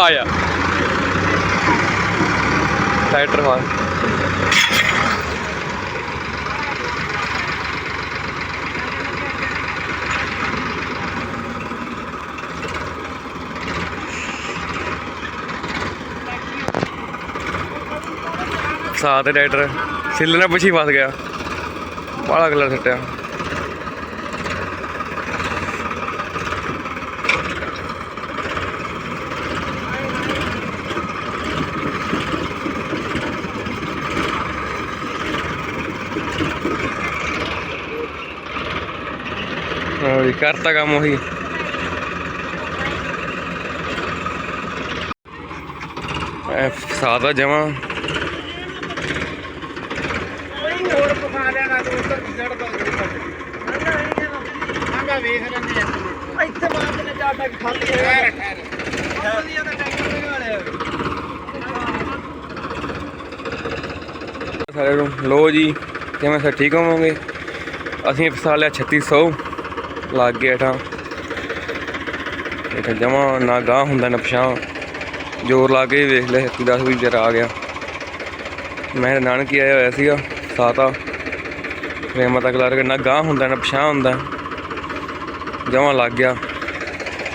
ਆਇਆ ਟਾਈਟਰ ਮਾਰ। ਸਾਥ ਦੇ ਸਿੱਲ ਨਾਲ ਪਿੱਛੇ ਫਸ ਗਿਆ। ਬਾਲਾ ਕਲਰ ਸੱਟਿਆ। ਕਰਤਾ ਕੰਮ ਉਹੀ। ਐ ਸਾਦਾ ਜਮਾ। ਹੋਰ ਪਕਾ ਲੈਣਾ ਤੇ ਉੱਧਰ ਜੜ ਤੋਂ ਆਂਗਾ ਵੇਖ ਲੈਂਦੇ ਆ ਇੱਥੇ ਮਾਰ ਕੇ ਚਾਟਾ ਖਾਲੀ ਹੈ ਦਾ ਟੈਂਕਰ ਦੇ ਸਾਰੇ ਨੂੰ ਲੋ ਜੀ, ਕਿਵੇਂ ਸਰ, ਠੀਕ ਹੋਵੋਗੇ? ਅਸੀਂ ਫਸਾ ਲਿਆ 3600 ਲੱਗ ਗਿਆ ਠਾ ਇਹ ਤਾਂ ਜਮਾ ਨਾ ਗਾਹ ਹੁੰਦਾ, ਨਾ ਪਛਾਂ ਜ਼ੋਰ ਲਾ ਕੇ ਵੇਖ ਲੈ 10 ਵੀ ਜਰਾ ਆ ਗਿਆ। ਮੈਂ ਨਾਨਕੀ ਆਇਆ ਹੋਇਆ ਸੀਗਾ, ਸਾਤਾ। ਪ੍ਰੇਮਾ ਤੱਕ ਲਾ ਕੇ ਨਾ ਗਾਹ ਹੁੰਦਾ, ਨਾ ਪਛਾਂ ਹੁੰਦਾ। ਜਮਾ ਲੱਗ ਗਿਆ।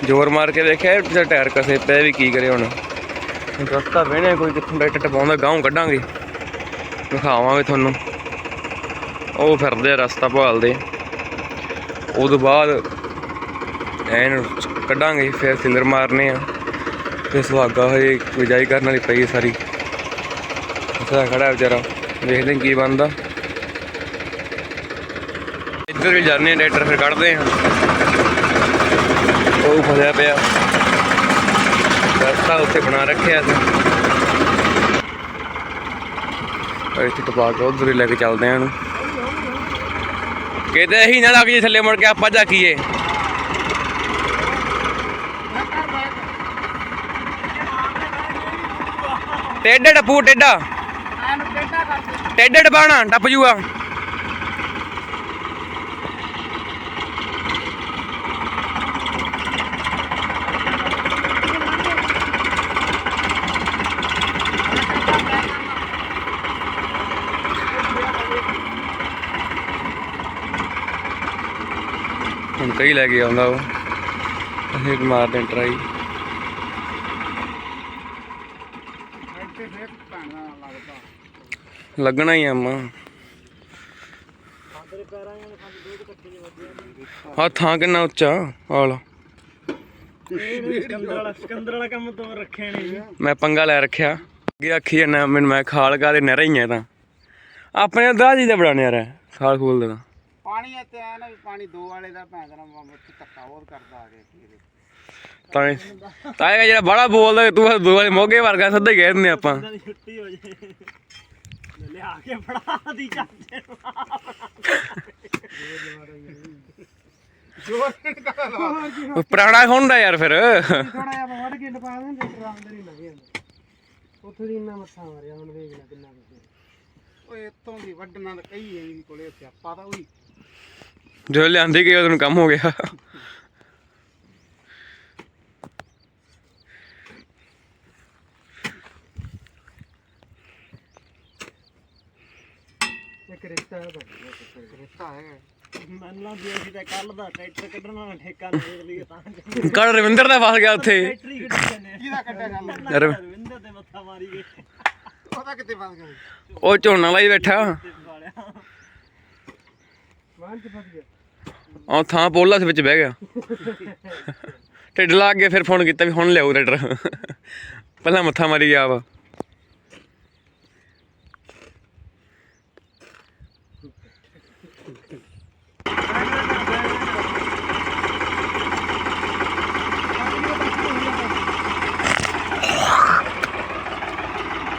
ਜ਼ੋਰ ਮਾਰ ਕੇ ਵੇਖਿਆ, ਇਹ ਟਾਇਰ ਕਸੇ ਪਏ ਵੀ ਕੀ ਕਰੇ ਹੁਣ। ਰਸਤਾ ਵੇਣੇ ਕੋਈ ਕਿੱਥੋਂ ਟਰੈਕਟਰ ਟਪਾਉਂਦਾ ਗਾਹੋਂ ਕੱਢਾਂਗੇ। ਦਿਖਾਵਾਂਗੇ ਤੁਹਾਨੂੰ। ਉਹ ਫਿਰਦੇ ਆ ਰਸਤਾ ਭਾਲਦੇ। ਉਹ ਤੋਂ ਬਾਅਦ ਐਨ ਕੱਢਾਂਗੇ, ਫਿਰ ਸਿਲਰ ਮਾਰਨੇ ਆ। ਤੇ ਸੁਹਾਗਾ ਹਜੇ ਵਿਜਾਈ ਕਰਨ ਵਾਲੀ ਪਈ ਸਾਰੀ। ਉੱਥੇ ਖੜਾ ਵਿਚਾਰਾ। ਦੇਖਦੇ ਕੀ ਬਣਦਾ। ਇੱਧਰ ਵੀ ਜਾਂਦੇ ਆ ਟਰੈਕਟਰ ਫਿਰ ਕੱਢਦੇ ਆ ਉਹ ਫਸਿਆ ਪਿਆ। ਰਸਤਾ ਉੱਥੇ ਬਣਾ ਰੱਖਿਆ ਸੀ। ਇੱਥੇ ਟਪਾ ਕੇ ਉਧਰ ਹੀ ਲੈ ਕੇ ਚੱਲਦੇ ਆ ਇਹਨੂੰ। ਕਿਤੇ ਇਹੀ ਨਾ ਲੱਗ ਜੇ ਥੱਲੇ ਮੁੜ ਕੇ ਆਪਾਂ ਜਾਕੀਏ। ਟੇਡਾ ਟਪੂ ਟੇਡਾ ਟੇਡਾ ਟਪਾਣਾ ਟੱਪ ਜੂਗਾ। ਹੁਣ ਲੈ ਕੇ ਆਉਂਦਾ ਉਹ। ਅਸੀਂ ਮਾਰਦੇ ਟਰਾਈ ਲੱਗਣਾ ਹੀ ਆ ਮਾਂ। ਸਾਡੇ ਥਾਂ ਕਿੰਨਾ ਉੱਚਾ ਆਲਾ ਮੈਂ ਪੰਗਾ ਲੈ ਰੱਖਿਆ। ਅੱਗੇ ਆਖੀ ਜਾਂਦਾ, ਮੈਨੂੰ ਮੈਂ ਖਾਲ ਕਾ ਦੇ ਨਹਿਰਾ ਹੀ ਆ ਤਾਂ। ਆਪਣੇ ਦਾਦੀ ਦਾ ਬੜਾ ਨਹਿਰਾ ਖਾਲ ਖੂਲ ਦਾ ਪਾਣੀ ਇੱਥੇ ਆਇਆ ਨਾ ਵੀ ਪਾਣੀ ਦੋ ਵਾਲੇ ਦਾ ਭੈਣ ਦਾ ਉੱਥੇ ਧੱਕਾ ਬਹੁਤ ਕਰਦਾ ਆ ਗਿਆ ਇਹਦੇ। ਤਾਂ ਇਹ- ਤਾਂ ਇਹ ਜਿਹੜਾ ਬੜਾ ਬੋਲਦਾ ਤੂੰ ਬਸ ਦੋ ਵਾਲੇ ਮੋਗੇ ਵਰਗਾ ਸਿੱਧਾ ਹੀ ਕਹਿ ਦਿੰਦੇ ਆਪਾਂ। ਦੀ ਛੁੱਟੀ ਹੋ ਜੇ। ਲਿਆ ਕੇ ਫੜਾ ਦੀ ਚਾਚੇ ਜੋਰ ਨਿਕਲ ਲਾ। ਉਹ ਪੁਰਾਣਾ ਹੁੰਦਾ ਯਾਰ ਫਿਰ। ਥੋੜਾ ਜਿਹਾ ਵੱਢ ਕੇ ਲਪਾ ਦੇ ਟਰੈਕਟਰ ਅੰਦਰ ਹੀ ਲੱਗੇ ਜਾਂਦਾ ਉੱਥੇ ਦੀ ਇੰਨਾ ਮੱਥਾ ਮਾਰਿਆ ਹੁਣ ਵੇਖ ਲੈ ਕਿੰਨਾ ਕੁ ਓਏ ਇੱਥੋਂ ਦੀ ਵੱਢਣਾ ਤਾਂ ਕਈ ਐ ਕੋਲੇ ਸਿਆਪਾ ਤਾਂ ਉਹੀ ਜੋ ਲਿਆਂਦੇ ਗਏ ਉਹਨੂੰ ਕੰਮ ਹੋ ਗਿਆ। ਇੱਕ ਰਿਸ਼ਤਾ ਹੈ ਰਿਸ਼ਤਾ ਹੈ ਮੰਨ ਲਾ ਵੀ ਅਸੀਂ ਤਾਂ ਕੱਲ ਦਾ ਟਰੈਕਟਰ ਕੱਢਣਾ ਨਾ ਠੇਕਾ ਦੇ ਲਈਏ ਤਾਂ ਕੜ ਰਵਿੰਦਰ ਦਾ ਫਸ ਗਿਆ ਉੱਥੇ। ਜਾਂਦੇ ਕਿਹਦਾ ਕੱਢਿਆ ਗੱਲ ਰਵਿੰਦਰ ਤੇ ਮੱਥਾ ਮਾਰੀ ਗਏ। ਉਹਦਾ ਕਿੱਥੇ ਫਸ ਗਿਆ? ਉਹ ਝੋਨਾ ਲਾਈ ਬੈਠਾ। ਚ ਫਸ ਗਿਆ। ਉਹ ਥਾਂ ਪੋਲਾ ਦੇ ਵਿੱਚ ਬਹਿ ਗਿਆ। ਢਿੱਡ ਲੱਗ ਕੇ ਫਿਰ ਫੋਨ ਕੀਤਾ ਵੀ ਹੁਣ ਲਿਆਓ ਰੈਡਰ। ਪਹਿਲਾਂ ਮੱਥਾ ਮਾਰੀ ਗਿਆ ਵਾ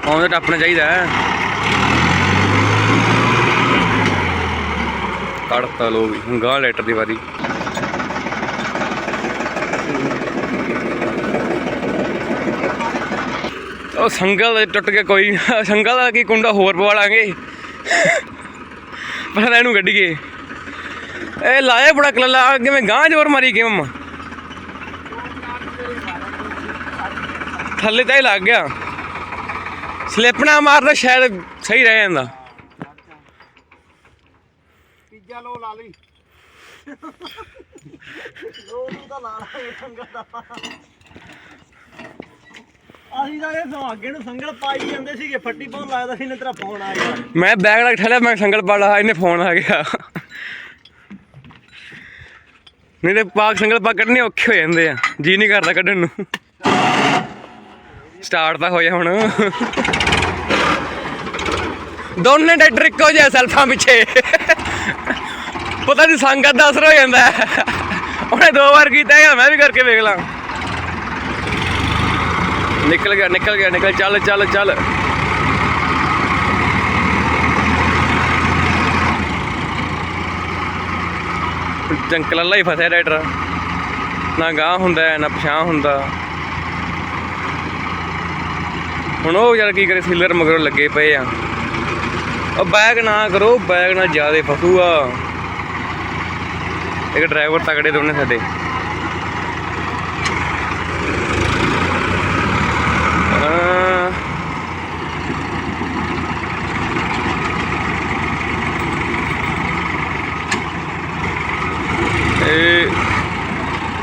ਆਉਂਦੇ ਟੱਪਣਾ ਚਾਹੀਦਾ ਕੱਢਤਾ ਲੋ ਵੀ। ਹੁਣ ਗਾਂ ਲੈਟਰ ਦੀ ਵਾਰੀ। ਉਹ ਸੰਗਲ ਟੁੱਟ ਕੇ ਕੋਈ ਸੰਗਲ ਦਾ ਕੀ ਕੁੰਡਾ ਹੋਰ ਪਵਾ ਲਾਂਗੇ। ਪਹਿਲਾਂ ਇਹਨੂੰ ਕੱਢੀਏ। ਇਹ ਲਾਇਆ ਬੜਾ ਕਲਲਾ, ਕਿਵੇਂ ਗਾਂ ਜ਼ੋਰ ਮਾਰੀ ਕਿਵੇਂ ਥੱਲੇ ਤਾਂ ਹੀ ਲੱਗ ਗਿਆ। ਸਲਿੱਪ ਨਾ ਮਾਰਦਾ, ਸ਼ਾਇਦ ਸਹੀ ਰਹਿ ਜਾਂਦਾ। ਤੀਜਾ ਲੋ ਲਾ ਲਈ। ਲੋ ਨੂੰ ਤਾਂ ਲਾ ਲਾਂਗੇ ਸੰਗਲ ਦਾ। ਅਸੀਂ ਤਾਂ ਇਹ ਸੋ ਨੂੰ ਸੰਗਲ ਪਾਈ ਜਾਂਦੇ ਸੀਗੇ, ਫੱਟੀ ਪਾਉਣ ਲੱਗਦਾ ਸੀ ਨੇ ਤੇਰਾ ਫੋਨ ਆ ਗਿਆ। ਮੈਂ ਬੈਗ ਲੱਗ ਠਲਿਆ ਮੈਂ ਸੰਗਲ ਪਾ ਲਾ, ਇਹਨੇ ਫੋਨ ਆ ਗਿਆ। ਨਹੀਂ ਤੇ ਪਾਕ ਸੰਗਲ ਪਾ ਕੱਢਣੇ ਔਖੇ ਹੋ ਜਾਂਦੇ ਆ, ਜੀ ਨਹੀਂ ਕਰਦਾ ਕੱਢਣ ਨੂੰ। ਸਟਾਰਟ ਤਾਂ ਹੋਇਆ ਹੁਣ। ਦੋਨੇ ਡਾਕਟਰ ਇੱਕੋ ਜਿਹਾ ਸੈਲਫਾਂ ਪਿੱਛੇ। ਪਤਾ ਨਹੀਂ ਸੰਗਤ ਦਾ ਅਸਰ ਹੋ ਜਾਂਦਾ ਉਹਨੇ ਦੋ ਵਾਰ ਕੀਤਾ ਹੈ ਮੈਂ ਵੀ ਕਰਕੇ ਵੇਖ ਲਾਂ। ਨਿਕਲ ਗਿਆ ਨਿਕਲ ਗਿਆ, ਨਿਕਲ, ਚੱਲ ਚੱਲ ਚੱਲ। ਜੰਕਲ ਅੱਲਾ ਹੀ ਫਸਿਆ ਰਾਈਡਰ ਨਾ ਗਾਹ ਹੁੰਦਾ, ਨਾ ਪਛਾਂ ਹੁੰਦਾ। ਹੁਣ ਉਹ ਯਾਰ ਕੀ ਕਰੇ, ਸੀਲਰ ਮਗਰੋਂ ਲੱਗੇ ਪਏ ਆ। ਉਹ ਬੈਗ ਨਾ ਕਰੋ, ਬੈਗ ਨਾਲ ਜ਼ਿਆਦਾ ਫਸੂਗਾ ਇੱਕ ਡਰਾਈਵਰ ਤਗੜੇ ਦੋਨੇ ਸਾਡੇ। ਇਹ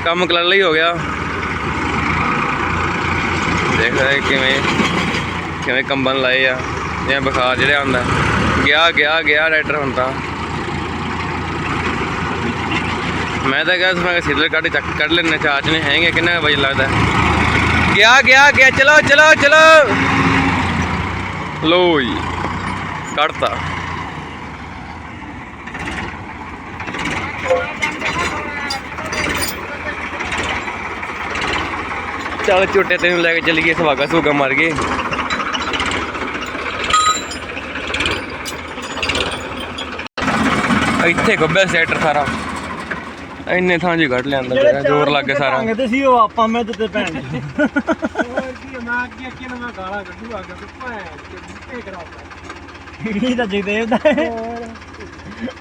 ਕੰਮ ਕਲਰ ਲਈ ਹੋ ਗਿਆ। ਦੇਖ ਰਹੇ ਕਿਵੇਂ ਕਿਵੇਂ ਕੰਬਨ ਲਾਏ ਆ। ਜਿਵੇਂ ਬੁਖਾਰ ਜਿਹੜਾ ਆਉਂਦਾ ਗਿਆ ਗਿਆ ਗਿਆ ਰਾਈਡਰ ਹੁਣ ਤਾਂ ਮੈਂ ਤਾਂ ਕਿਹਾ ਸੀ, ਮੈਂ ਸਿਲਰ ਕੱਢ ਚੱਕ, ਕੱਢ ਲੈਣੇ ਚਾਰਜ ਨੇ ਹੈਗੇ ਕਿੰਨਾ ਵਜੇ ਲੱਗਦਾ? ਗਿਆ ਗਿਆ ਗਿਆ, ਚਲੋ ਚਲੋ ਚਲੋ। ਲੋ ਜੀ, ਕੱਢਤਾ। ਚੱਲ ਝੋਟੇ ਤੈਨੂੰ ਲੈ ਕੇ ਚੱਲੀਏ ਸਵਾਗਾ ਸੁਗਾ ਮਾਰ ਗਏ। ਇੱਥੇ ਗੱਬੇ ਸੈਕਟਰ ਸਾਰਾ। ਇੰਨੇ ਥਾਂ ਜੀ ਕੱਢ ਲਿਆਂਦਾ ਤੇਰਾ ਜ਼ੋਰ ਲੱਗ ਗਿਆ ਸਾਰਾ। ਮੰਗਦੇ ਸੀ ਉਹ ਆਪਾਂ ਮੈਂ ਤੇ ਭੈਣ ਦੀ। ਹੋਰ ਕੀ ਮੈਂ ਅੱਗੇ ਅੱਗੇ ਨੂੰ ਮੈਂ ਗਾਲਾਂ ਕੱਢੂ ਆ ਕੇ ਤੇ ਭੈਣ ਤੇ ਬੁੱਤੇ ਕਰਾਉਂਦਾ ਇਹ ਤਾਂ ਜਗਦੇਵ ਦਾ।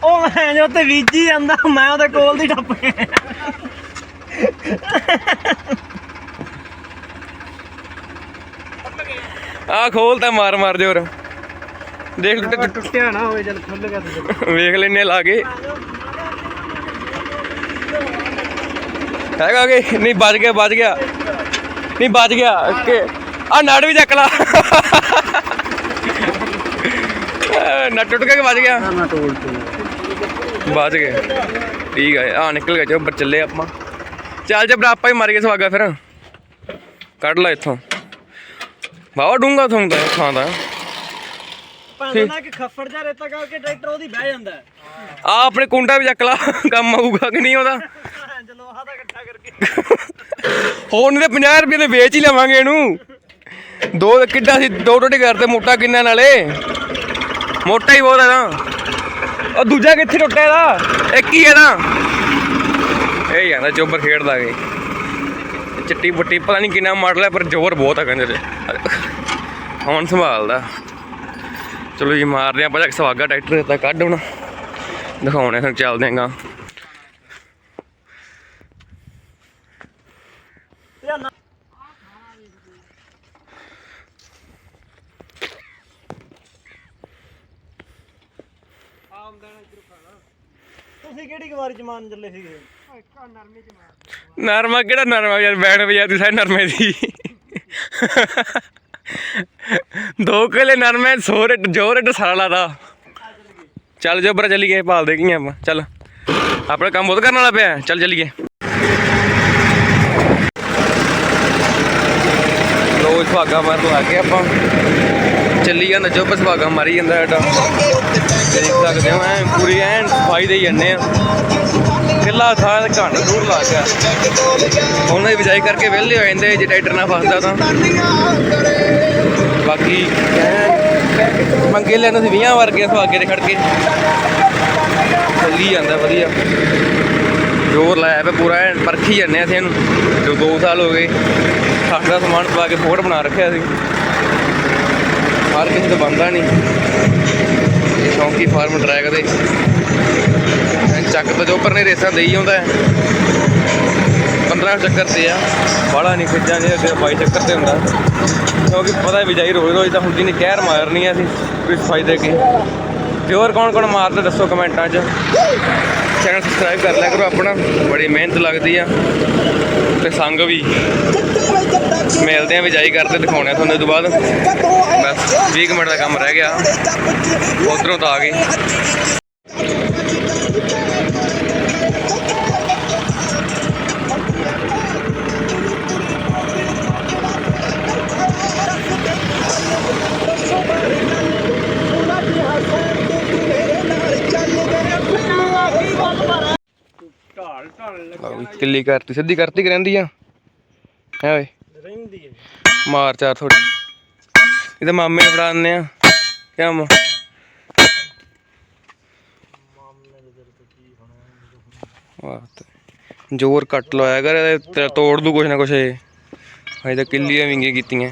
ਉਹ ਮੈਂ ਜੋ ਤੇ ਵੀਜੀ ਜਾਂਦਾ ਮੈਂ ਉਹਦੇ ਕੋਲ ਦੀ ਟੱਪ ਗਿਆ ਆ ਖੋਲ ਤਾਂ ਮਾਰ ਮਾਰ ਜੋਰ। ਦੇਖ ਟੁੱਟਿਆ ਨਾ ਹੋਵੇ ਜਦ ਖੁੱਲ ਗਿਆ ਤੇ ਵੇਖ ਲੈਨੇ ਲਾ ਕੇ। ਹੈਗਾ ਕਿ ਨਹੀਂ ਬਚ ਗਿਆ ਬਚ ਗਿਆ। ਨਹੀਂ ਬਚ ਗਿਆ। ਕਿ ਆ ਨੜ ਵੀ ਚੱਕ ਲਾ। ਨਟ ਟੁੱਟ ਗਿਆ ਬਚ ਗਿਆ? ਨਾ ਟੋਲ ਬਚ ਗਏ ਠੀਕ ਆ ਆ ਨਿਕਲ ਗਿਆ ਚੋਬਰ ਚੱਲੇ ਆਪਾਂ। ਚੱਲ ਜਬਰ ਆਪਾਂ ਹੀ ਮਾਰ ਕੇ ਸਵਾਗਾ ਫਿਰ। ਕੱਢ ਲੈ ਇੱਥੋਂ। ਬਾਵਾ ਡੂੰਗਾ ਤੁਹਾਨੂੰ ਤਾਂ ਥਾਂ ਦਾ। ਭਾਂਦਾ ਕਿ ਖੱਫੜ ਜਾ ਰੇਤਾ ਕਰਕੇ ਟਰੈਕਟਰ ਉਹਦੀ ਬਹਿ ਜਾਂਦਾ। ਆ ਆਪਣੇ ਕੁੰਡਾ ਵੀ ਚੱਕ ਲਾ ਕੰਮ ਆਊਗਾ ਕਿ ਨਹੀਂ ਉਹਦਾ। ਚਲੋ ਆਹ ਤਾਂ ਇਕੱਠਾ ਕਰਕੇ। ਹੋਰ ਤੇ 50 ਰੁਪਏ ਦੇ ਵੇਚ ਹੀ ਲਵਾਂਗੇ ਇਹਨੂੰ। ਦੋ ਕਿੱਡਾ ਸੀ ਦੋ ਟੋਟੇ ਕਰਦੇ ਮੋਟਾ ਕਿੰਨਾ ਨਾਲੇ? ਮੋਟਾ ਹੀ ਬਹੁਤ ਹੈ ਨਾ ਉਹ ਦੂਜਾ ਕਿੱਥੇ ਟੁੱਟਿਆ ਇਹਦਾ? ਇੱਕ ਹੀ ਹੈ ਨਾ ਇਹ ਜਾਂਦਾ ਚੋਬਰ ਖੇਡਦਾ ਗਏ ਚਿੱਟੀ ਬੁੱਟੀ ਪਤਾ ਨਹੀਂ ਕਿੰਨਾ ਮਾਡਲ ਹੈ ਪਰ ਜ਼ੋਰ ਬਹੁਤ ਹੈ ਕਹਿੰਦੇ ਤੇ। ਹੁਣ ਸੰਭਾਲਦਾ। ਚਲੋ ਜੀ ਮਾਰਦੇ ਆਪਾਂ ਜਾ ਕੇ ਸਵਾਗਾ ਟਰੈਕਟਰ ਤਾਂ ਕੱਢ ਹੁਣ। ਦਿਖਾਉਣੇ ਫਿਰ ਚੱਲਦੇ ਆਂਗਾ ਤੁਸੀਂ ਕਿਹੜੀ ਕੁਵਾਰੀ ਚ ਮਾਰਨ ਚੱਲੇ ਸੀਗੇ? ਇੱਕਾ ਨਰਮੀ ਕਿਹੜਾ ਨਰਮਾ ਯਾਰ ਬੈਣ ਵਜਾ ਸਾਰੇ ਨਰਮੇ ਦੀ। ਦੋ ਕਿਲੇ ਨਰਮੇ ਸੌ ਰੇਟ ਜੋ ਰੇਟ ਸਾਰਾ ਲਾਦਾ ਚੱਲ ਜੋ ਬਰਾ ਚੱਲੀਏ ਭਾਲ ਦੇ ਆਪਾਂ? ਚੱਲ। ਆਪਣਾ ਕੰਮ ਬਹੁਤ ਕਰਨ ਵਾਲਾ ਪਿਆ। ਚੱਲ ਚੱਲੀਏ। ਲੋ ਸੁਹਾਗਾ ਮਾਰ ਲਾ ਕੇ ਆਪਾਂ। ਚੱਲੀ ਜਾਂਦਾ ਜੋ ਬਸ ਸੁਹਾਗਾ ਮਾਰੀ ਜਾਂਦਾ ਸਾਡਾ। ਦੇਖ ਸਕਦੇ ਹੋ, ਐ ਪੂਰੀ ਐਨ ਸਫ਼ਾਈ ਦੇ ਜਾਂਦੇ ਆ। ਕਿੱਲਾ ਥਾਂ ਘੰਟ ਦੂਰ ਲਾ ਗਿਆ। ਉਹਨਾਂ ਦੀ ਬਿਜਾਈ ਕਰਕੇ ਵਿਹਲੇ ਹੋ ਜਾਂਦੇ ਜੇ ਟਰੈਕਟਰ ਨਾਲ ਫਸਦਾ ਤਾਂ। ਬਾਕੀ ਐਨ ਮੰਗੇ ਲੈਣ ਸੀ 20 ਵਰਗੇ ਸੁਹਾਗੇ ਤੇ ਖੜ ਕੇ ਚੱਲੀ ਜਾਂਦਾ ਵਧੀਆ। ਜੋਰ ਲਾਇਆ ਪਿਆ ਪੂਰਾ, ਐਨ ਪਰਖੀ ਜਾਂਦੇ ਅਸੀਂ ਇਹਨੂੰ, ਜੋ 2 ਸਾਲ ਹੋ ਗਏ। ਸਾਡਾ ਸਮਾਨ ਪਾ ਕੇ ਫੋਟ ਬਣਾ ਰੱਖਿਆ ਸੀ। ਹਰ ਕਿਸੇ ਤੋਂ ਬੰਦਾ ਨਹੀਂ। ਇਹ ਸ਼ੌਂਕੀ ਫਾਰਮ ਟਰੈਕ ਦੇ। ਚੱਕ ਤਾਂ ਚੋਪਰ ਨੇ ਰੇਸਾਂ ਦੇਈ ਆਉਂਦਾ ਹੈ। 15 ਚੱਕਰ ਤੇ ਆ। ਬਾਹਲਾ ਨਹੀਂ ਖਿੱਚਾਂ ਜੇ ਅੱਗੇ 22 ਚੱਕਰ ਤੇ ਹੁੰਦਾ। ਕਿਉਂਕਿ ਪਤਾ ਵੀ ਜਾਈ ਰੋਜ਼ ਰੋਜ਼ ਤਾਂ ਹੁੰਦੀ ਨਹੀਂ ਕਹਿਰ ਮਾਰਨੀ ਆ ਅਸੀਂ ਕੋਈ ਫਾਇਦੇ ਕੀ। ਤੇ ਹੋਰ ਕੌਣ ਕੌਣ ਮਾਰਦਾ ਦੱਸੋ ਕਮੈਂਟਾਂ 'ਚ। ਚੈਨਲ ਸਬਸਕ੍ਰਾਈਬ ਕਰ ਲਿਆ ਕਰੋ ਆਪਣਾ, ਬੜੀ ਮਿਹਨਤ ਲੱਗਦੀ ਆ। ਤੇ ਸੰਗ ਵੀ। ਮਿਲਦੇ ਆ ਵਿਜਾਈ ਕਰਦੇ, ਦਿਖਾਉਣੇ ਆ ਤੁਹਾਨੂੰ ਇਹ ਤੋਂ ਬਾਅਦ। ਬਸ 20 ਕੁ ਮਿੰਟ ਦਾ ਕੰਮ ਰਹਿ ਗਿਆ। ਉਧਰੋਂ ਤਾਂ ਆ ਗਏ ਆਹ ਵੀ ਕਿੱਲੀ ਕਰਤੀ ਸਿੱਧੀ ਕਰਤੀ ਕਿ ਰਹਿੰਦੀ ਆ? ਹੈ ਓਏ? ਰਹਿੰਦੀ ਹੈ ਮਾਰ ਚਾਰ ਥੋੜੀ ਇਹਦੇ ਮਾਮੇ ਨੂੰ ਫੜਾ ਦਿੰਦੇ ਆ। ਕਿਆ ਮਾ ਜ਼ੋਰ ਕੱਟ ਲਵਾਇਆ ਕਰ ਤੇਰਾ ਤੋੜ ਦੂ ਕੁਛ ਨਾ ਕੁਛ ਇਹ। ਹਜੇ ਤਾਂ ਕਿੱਲੀਆਂ ਵਿੰਗੀਆਂ ਕੀਤੀਆਂ।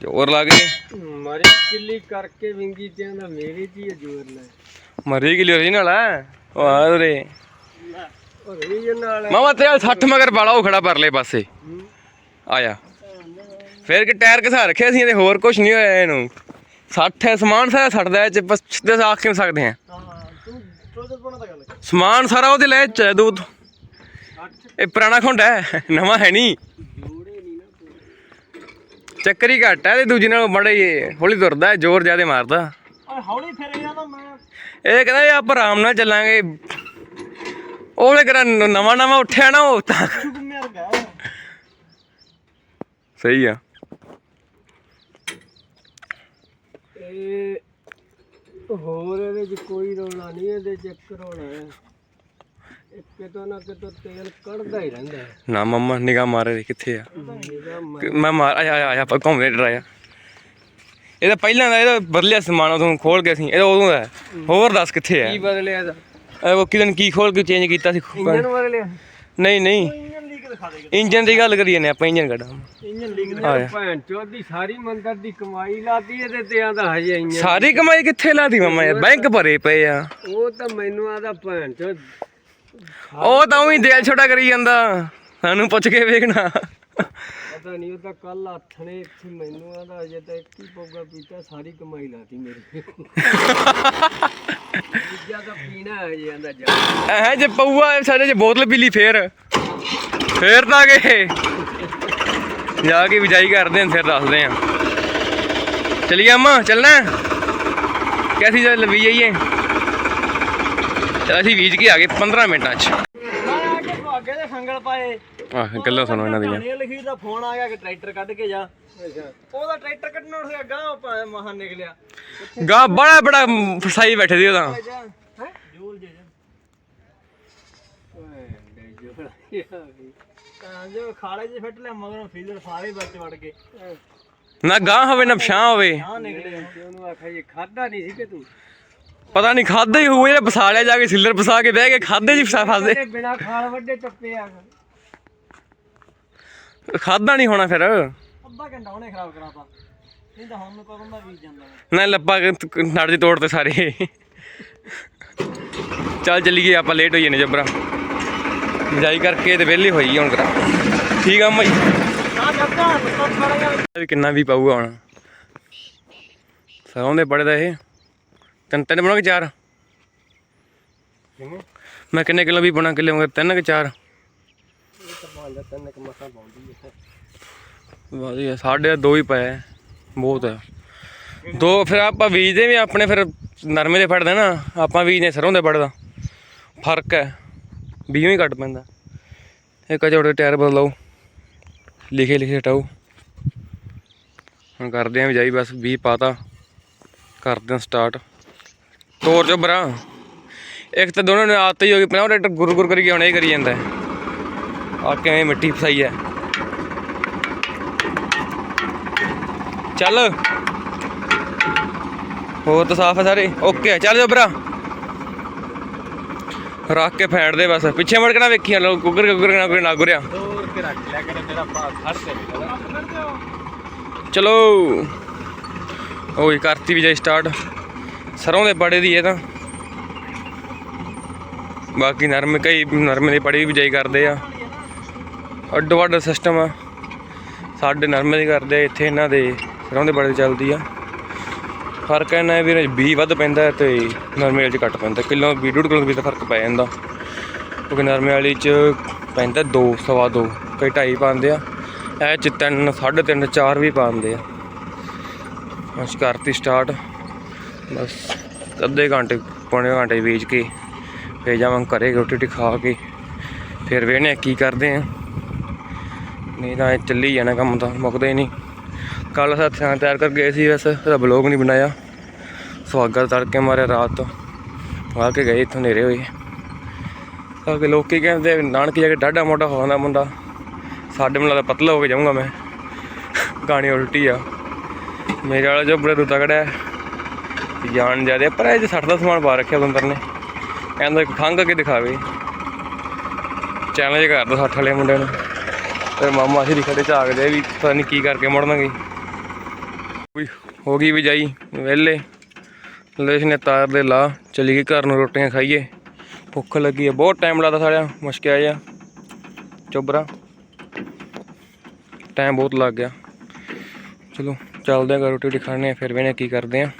ਜ਼ੋਰ ਲੱਗ ਗਏ ਮਾਰੀ ਕਿੱਲੀ ਕਰਕੇ ਵਿੰਗੀ ਤੇ ਆਂਦਾ ਮੇਰੇ ਹੀ ਜੋਰ ਲੈ। ਮਰੀ ਕਿੱਲੀ original ਆ ਉਹ ਮਾਮਾ, ਤੇਰਾ 60 ਮਗਰ ਬਾਲਾ ਉਹ ਖੜਾ ਪਰਲੇ ਪਾਸੇ। ਆਇਆ। ਫਿਰ ਕਿ ਟਾਇਰ ਘਸਾ ਰੱਖਿਆ ਸੀ ਤੇ ਹੋਰ ਕੁਝ ਨਹੀਂ ਹੋਇਆ ਇਹਨੂੰ। 60 ਹੈ, ਸਮਾਨ ਸਾਰਾ ਛੱਡਦਾ ਇਹ ਚ ਸਿੱਧੇ ਆਖ ਕਿਵੇਂ ਸਕਦੇ ਆ ਸਮਾਨ ਸਾਰਾ ਉਹਦੇ ਲੈ ਚ ਹੈ ਇਹ ਪੁਰਾਣਾ ਖੁੰਡਾ ਹੈ, ਨਵਾਂ ਹੈ ਨਹੀਂ। ਚੱਕਰ ਹੀ ਘੱਟ ਹੈ ਤੇ ਦੂਜੀ ਨਾਲ ਮੜੇ ਹੌਲੀ ਤੁਰਦਾ ਜ਼ੋਰ ਜ਼ਿਆਦੇ ਮਾਰਦਾ। ਹੌਲੀ ਫਿਰ ਗਿਆ ਮੈਂ। ਇਹ ਕਹਿੰਦਾ ਯਾ ਆਪਾਂ ਆਰਾਮ ਨਾਲ ਚੱਲਾਂਗੇ। ਉਹਨੇ ਕਿਹੜਾ ਨਵਾਂ ਨਵਾਂ ਉੱਠਿਆ ਨਾ ਉਹ ਤਾਂ। ਸਹੀ ਆ। ਇਹ ਹੋਰ ਇਹਦੇ ਚ ਕੋਈ ਰੌਲਾ ਨਹੀਂ ਇਹਦੇ ਚ ਇੱਕ ਰੌਲਾ ਹੈ। ਕਿਤੋਂ ਨਾ ਕਿਤੋਂ ਤੇਲ ਕੱਢਦਾ ਹੀ ਰਹਿੰਦਾ ਨਾ ਮੰਮਾ ਨਿਗਾਹ ਮਾਰੇ ਕਿੱਥੇ ਆ? ਮ- ਮਾਰ ਆਇਆ ਆਇਆ ਆਪਾਂ ਘੁੰਮਦੇ ਡਰਾਇਆ। ਇਹਦਾ ਪਹਿਲਾਂ ਦਾ ਇਹਦਾ ਬਦਲਿਆ ਸਮਾਨ ਉਦੋਂ ਖੋਲ ਕੇ ਸੀ ਇਹਦਾ ਉਦੋਂ ਦਾ ਹੈ। ਹੋਰ ਦੱਸ ਕਿੱਥੇ ਆ ਕੀ ਬਦਲਿਆ ਇਹਦਾ? ਇਹ ਉਹ ਕਿਦਨ ਕੀ ਖੋਲ ਕੇ ਚੇਂਜ ਕੀਤਾ ਸੀ? ਇੰਜਨ ਬਦਲਿਆ। ਨਹੀਂ ਨਹੀਂ। ਇੰਜਨ ਲੀਕ ਦਿਖਾ ਦੇ ਇੰਜਨ ਦੀ ਗੱਲ ਕਰੀਏ ਨੇ ਆਪਾਂ ਇੰਜਨ ਕੱਢਾਂ। ਇੰਜਨ ਲੀਕ ਆਇਆ। ਭੈਣ ਚੋਦ ਦੀ ਸਾਰੀ ਮੰਦਰ ਦੀ ਕਮਾਈ ਲਾਤੀ ਇਹਦੇ ਤੇ ਆਂਦਾ ਹਜੇ ਇੰਜਨ ਸਾਰੀ ਕਮਾਈ ਕਿੱਥੇ ਲਾਦੀ ਮਮਾ ਯਾਰ? ਬੈਂਕ ਭਰੇ ਪਏ ਆ। ਉਹ ਤਾਂ ਮੈਨੂੰ ਆਦਾ ਭੈਣ ਚੋਦ ਉਹ ਤਾਂ ਉਹੀ ਦਿਲ ਛੋਟਾ ਕਰੀ ਜਾਂਦਾ। ਸਾਨੂੰ ਪੁੱਛ ਕੇ ਵੇਖਣਾ। ਪਤਾ ਨਹੀਂ ਉਹ ਤਾਂ ਕੱਲ ਆਥਣੇ ਇੱਥੇ ਮੈਨੂੰ ਆਂਦਾ ਅਜੇ ਤਾਂ ਇੱਕ ਹੀ ਪੌਗਾ ਪੀਤਾ ਸਾਰੀ ਕਮਾਈ ਲਾਤੀ ਮੇਰੀ। ਤਾਂ ਪੀਣਾ ਹਜੇ ਆਂਦਾ ਜਾ। ਐ ਜੇ ਪਊਆ ਸਾਡੇ ਚ ਬੋਤਲ ਪੀਲੀ ਫੇਰ। ਫੇਰ ਤਾਂ ਗਏ। ਜਾ ਕੇ ਵਿਜਾਈ ਕਰਦੇ ਆਂ ਫਿਰ ਦੱਸਦੇ ਆਂ। ਚਲੀਏ ਅੰਮਾ ਚੱਲਣਾ ਹੈ? ਕੈਸੀ ਚੱਲ ਵੀ ਜਾਈਏ? ਚਲ ਅਸੀਂ ਬੀਜ ਕੇ ਆ ਗਏ 15 ਮਿੰਟਾਂ ਚ। ਮੈਂ ਆ ਕੇ ਭਾਗੇ ਦੇ ਸੰਗਲ ਪਾਏ। ਆਹ ਗੱਲਾਂ ਸੁਣੋ ਇਹਨਾਂ ਦੀਆਂ। ਕਹਾਣੀ ਲਖੀਰ ਦਾ ਫੋਨ ਆ ਗਿਆ ਕਿ ਟਰੈਕਟਰ ਕੱਢ ਕੇ ਜਾ। ਅੱਛਾ। ਉਹਦਾ ਟਰੈਕਟਰ ਕੱਢਣ ਉੱਠ ਗਿਆ ਗਾਂ ਮਹਾਂ ਨਿਕਲਿਆ। ਗਾ ਬੜਾ ਬੜਾ ਫਸਾਈ ਬੈਠੇ ਸੀ ਉਹਦਾ। ਹੈ? ਜੂਲ ਜੇ ਜਾ ਓਏ ਜੂਲ ਤਾਂ ਜੋ ਖਾਲੇ 'ਚ ਫਿੱਟ ਲਿਆ ਮਗਰੋਂ ਫੀਲਰ ਸਾਰੇ ਵਿੱਚ ਵੜ ਗਏ। ਨਾ ਗਾਂ ਹੋਵੇ ਨਾ ਪਛਾਂ ਹੋਵੇ। ਹਾਂ ਨਿਕਲੇ ਉਹਨੂੰ ਆਖਿਆ ਖਾਦਾ ਨਹੀਂ ਸੀ ਕਿ ਤੂੰ? ਪਤਾ ਨਹੀਂ ਖਾਦੇ ਹੀ ਹੋਏ ਇਹਨੇ ਫਸਾ ਲਿਆ ਜਾ ਕੇ ਸਿਲਰ ਫਸਾ ਕੇ ਬਹਿ ਕੇ ਖਾਦੇ ਜੀ ਫਸਾ ਫਸਦੇ। ਬਿਨਾ ਖਾਲ ਵੱਡੇ ਟੱਪੇ ਆ। ਖਾਦਾ ਨਹੀਂ ਹੋਣਾ ਫਿਰ? ਅੱਧਾ ਘੰਟਾ ਉਹਨੇ ਖਰਾਬ ਕਰਾਤਾ ਨਹੀਂ ਤਾਂ ਹੁਣ ਨੂੰ ਕਦੋਂ ਦਾ ਬੀਜ ਜਾਂਦਾ। ਨਾ ਲੱਪਾ ਨੜ ਜੀ ਤੋੜ ਤੇ ਸਾਰੇ। ਚੱਲ ਚੱਲੀਏ ਆਪਾਂ ਲੇਟ ਹੋਈ ਨੇ ਜਬਰਾ। ਜਾਈ ਕਰਕੇ ਤੇ ਵਿਹਲੇ ਹੋਈ ਹੁਣ ਕਰਾ ਠੀਕ ਆ ਮਾਈ? ਕਿੰਨਾ ਵੀ ਪਾਊਗਾ ਹੁਣ। ਸਰੋਂ ਦੇ ਬੜੇ ਦਾ ਇਹ। ਤਿੰਨ ਤਿੰਨ ਬਣਾਉਗੇ ਚਾਰ? ਮੈਂ ਕਿੰਨੇ ਕਿਲੋ ਵੀ ਬਣਾ ਕਿਲੋ ਤਿੰਨ ਕਿ ਚਾਰ। ਪਾਉਂਦਾ ਤੈਨੂੰ ਕਿ ਮਸਾ ਪਾਉਂਦੀ ਹੈ ਵਧੀਆ, ਸਾਡੇ ਦੋ ਹੀ ਪਏ ਆ। ਬਹੁਤ ਹੈ ਦੋ ਫਿਰ ਆਪਾਂ ਬੀਜਦੇ ਵੀ ਆਪਣੇ ਫਿਰ ਨਰਮੇ ਦੇ ਫੜਦੇ ਨਾ, ਆਪਾਂ ਬੀਜਦੇ ਸਰੋਂ ਦੇ ਫੜਦਾ। ਫ਼ਰਕ ਹੈ ਬੀਜੋਂ ਹੀ ਘੱਟ ਪੈਂਦਾ। ਇੱਕ ਜੋੜੇ ਟਾਇਰ ਬਦਲਾਓ, ਲਿਖੇ ਲਿਖੇ ਹਟਾਓ ਹੁਣ ਕਰਦੇ ਆਂ ਜਾਈ, ਬਸ 20 ਪਾਤਾ, ਕਰਦੇ ਆਂ ਸਟਾਰਟ ਤੋਰ ਚੋ ਬਰਾ ਇੱਕ ਤਾਂ ਦੋਨੋਂ ਨੇ ਆਦਤ ਹੀ ਹੋ ਗਈ ਪਹਿਲਾਂ ਟਰੈਕਟਰ ਗੁਰ ਗੁਰ ਕਰੀ ਹੁਣ ਇਹ ਕਰੀ ਜਾਂਦਾ। ਆ ਕਿਵੇਂ ਮਿੱਟੀ ਫਸਾਈ ਹੈ ਚੱਲ। ਹੋਰ ਤਾਂ ਸਾਫ਼ ਹੈ ਸਾਰੇ। ਓਕੇ ਚੱਲ ਜਾ ਭਰਾ। ਰੱਖ ਕੇ ਫੈਂਟ ਦੇ ਬਸ। ਪਿੱਛੇ ਮੁੜ ਕੇ ਨਾ ਵੇਖੀ ਲੋ ਗੁੱਗਰ ਗੁੱਗਰ ਨਾ ਕੋਈ ਨਾ ਗੁਰਿਆ ਦੂਰ ਕੇ ਰੱਖ ਲਿਆ ਕਰੇ ਮੇਰਾ ਪਾ ਖੜ ਤੇ ਚਲੋ। ਓਏ ਕਰਤੀ ਵੀ ਜਾਈ ਸਟਾਰਟ। ਸਰੋਂ ਦੇ ਬੜੇ ਦੀ ਇਹ ਤਾਂ। ਬਾਕੀ ਨਰਮੇ ਕਈ ਨਰਮੇ ਦੀ ਪੜੀ ਬਿਜਾਈ ਕਰਦੇ ਆ। ਅੱਡੋ ਅੱਡ ਸਿਸਟਮ ਆ। ਸਾਡੇ ਨਰਮੇ ਦੀ ਕਰਦੇ ਆ, ਇੱਥੇ ਇਹਨਾਂ ਦੇ ਸਰੋਂ ਦੇ ਬੜੇ ਚੱਲਦੀ ਆ। ਫ਼ਰਕ ਇਹਨਾਂ ਹੈ ਵੀਰੇ 20 ਵੱਧ ਪੈਂਦਾ ਹੈ ਤੇ ਨਰਮੇ ਵਾਲੀ 'ਚ ਘੱਟ ਪੈਂਦਾ। ਕਿਲੋ 20 ਡੂਢ ਕਿਲੋ ਵੀ ਤਾਂ ਫ਼ਰਕ ਪੈ ਜਾਂਦਾ। ਕਿਉਂਕਿ ਨਰਮੇ ਵਾਲੀ 'ਚ ਪੈਂਦਾ 2 ਸਵਾ 2 ਕਈ ਢਾਈ ਪਾਉਂਦੇ ਆ। ਇਹ 'ਚ 3 3.5 4 ਵੀ ਪਾਉਂਦੇ ਆ। ਬਸ ਕਰਤੀ ਸਟਾਰਟ ਬਸ ਅੱਧੇ ਘੰਟੇ ਪੌਣੇ ਘੰਟੇ ਵੇਚ ਕੇ ਫੇਰ ਜਾਵਾਂ ਘਰੇ ਰੋਟੀ ਰੋਟੀ ਖਾ ਕੇ। ਫਿਰ ਵੇਖਨੇ ਕੀ ਕਰਦੇ ਆ। ਨਹੀਂ ਤਾਂ ਇਹ ਚੱਲੀ ਜਾਣਾ ਕੰਮ ਤਾਂ, ਮੁੱਕਦਾ ਹੀ ਨਹੀਂ। ਕੱਲ ਅਸਾਂ ਥਾਂ ਤਿਆਰ ਕਰ ਗਏ ਸੀ ਬਸ ਉਹਦਾ ਬਲੌਗ ਨਹੀਂ ਬਣਾਇਆ। ਸਵਾਗਤ ਤੜਕੇ ਮਾਰਿਆ ਰਾਤ ਤੋਂ। ਆ ਕੇ ਗਏ ਇੱਥੋਂ ਨੇਰੇ ਹੋਏ। ਤਾਂ ਕਿ ਲੋਕੀ ਕਹਿੰਦੇ ਵੀ ਨਾਨਕੀ ਜਾ ਕੇ ਡਾਢਾ ਮੋਟਾ ਹੋ ਜਾਂਦਾ ਮੁੰਡਾ। ਸਾਡੇ ਮੈਨੂੰ ਲੱਗਦਾ ਪਤਲਾ ਹੋ ਕੇ ਜਾਊਂਗਾ ਮੈਂ। ਗਾਣੀ ਉਲਟੀ ਆ। ਮੇਰੇ ਵਾਲਾ ਜੋ ਬੜਾ ਦੁੱਤਾ ਕੜਿਆ ਜਾਣ ਜਿਆਦੇ ਪਰ ਇਹ 'ਚ 60 ਦਾ ਸਮਾਨ ਪਾ ਰੱਖਿਆ ਬੰਦਰ ਨੇ। ਕਹਿੰਦਾ ਇੱਕ ਖੰਗ ਕੇ ਦਿਖਾਵੇ। ਚੈਲੰਜ ਕਰਦਾ ਸੱਠ ਵਾਲੇ ਮੁੰਡੇ ਨੂੰ। ਤੇ ਮਾਮਾ ਅਸੀਂ ਖੜੇ ਝਾਕਦੇ ਵੀ ਪਤਾ ਨਹੀਂ ਕੀ ਕਰਕੇ ਮੁੜਨਗੇ ਕੋਈ ਹੋ ਗਈ ਵੀ ਜਾਈ ਵਿਹਲੇ। ਲੇਸ਼ ਨੇ ਤਾਰ ਦੇ ਲਾ, ਚਲੀ ਗਈ ਘਰ ਨੂੰ ਰੋਟੀਆਂ ਖਾਈਏ। ਭੁੱਖ ਲੱਗੀ ਹੈ ਬਹੁਤ ਟਾਈਮ ਲੱਗਦਾ ਸਾਲਿਆ ਮੁਸ਼ਕਿਲ ਆ ਚੋਬਰਾ ਟਾਈਮ ਬਹੁਤ ਲੱਗ ਗਿਆ। ਚਲੋ, ਚੱਲਦੇ ਆ ਘਰ ਰੋਟੀ ਰੋਟੀ ਖਾਣੇ ਆ, ਫਿਰ ਵੇਨੇ ਕੀ ਕਰਦੇ ਆ।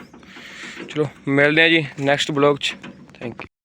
ਚਲੋ, ਮਿਲਦੇ ਆ ਜੀ ਨੈਕਸਟ ਬਲੌਗ 'ਚ। Thank you